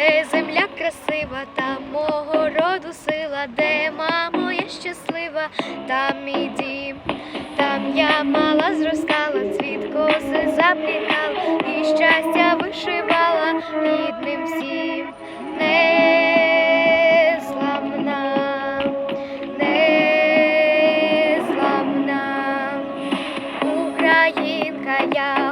де земля красива, там мого роду сила, де мамо я щаслива, там мій дім, там я мала зростала, цвіт коси заплітала і щастя вишивала рідним всім. Українка я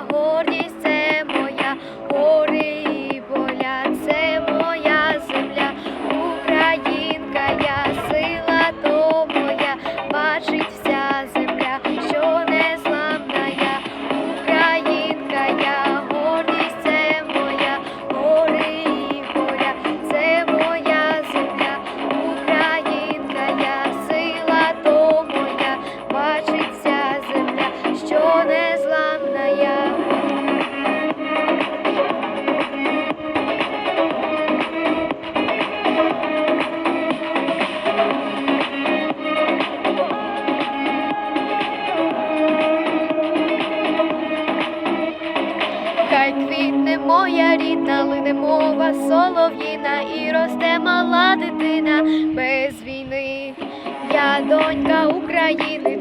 моя рідна, лине мова солов'їна і росте мала дитина без війни. Я донька України,